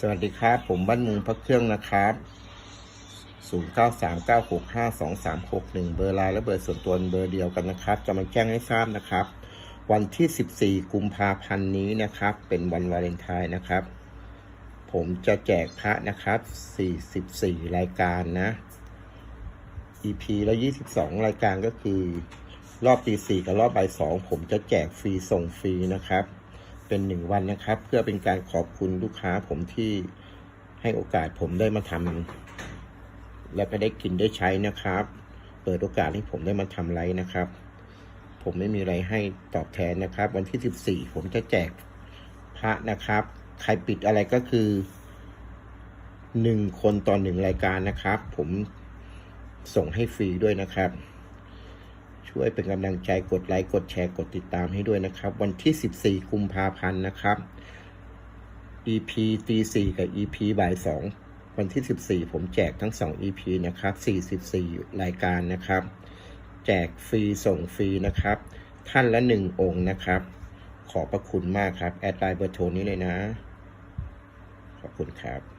สวัสดีครับ ผมบ้านมุงพระเครื่องนะครับ 0939652361 เบอร์ไลน์และเบอร์ส่วนตัวเบอร์เดียวกันนะครับ จะมาแจ้งให้ทราบนะครับ วันที่ 14 กุมภาพันธ์นี้นะครับ เป็นวันวาเลนไทน์นะครับ ผมจะแจกพระนะครับ 44 รายการนะ EP ละ 22 รายการก็คือ รอบตีสี่กับรอบบ่ายสองผมจะแจกฟรีส่งฟรีนะครับ เป็นหนึ่งวันนะครับ เพื่อเป็นการขอบคุณลูกค้าผมที่ให้โอกาสผมได้มาทำและก็ได้กินได้ใช้นะครับ เปิดโอกาสให้ผมได้มาทำไลฟ์นะครับ ผมไม่มีอะไรให้ตอบแทนนะครับ วันที่ 14 ผมจะแจกพระนะครับ ใครปิดอะไรก็คือหนึ่งคนต่อหนึ่งรายการนะครับ ผมส่งให้ฟรีด้วยนะครับ ช่วยเป็นกำลังใจกดไลค์กดแชร์กดติดตามให้ด้วยนะครับ วันที่ 14กุมภาพันธ์นะครับ EP ตี4กับ EP บ่าย2วันที่ 14 ผมแจกทั้ง 2 EP นะครับ 44 รายการนะครับ แจกฟรีส่งฟรีนะครับ ท่านละ 1 องค์นะครับ ขอบพระคุณมากครับ แอดไลน์เบอร์โทรนี้เลยนะ ขอบคุณครับ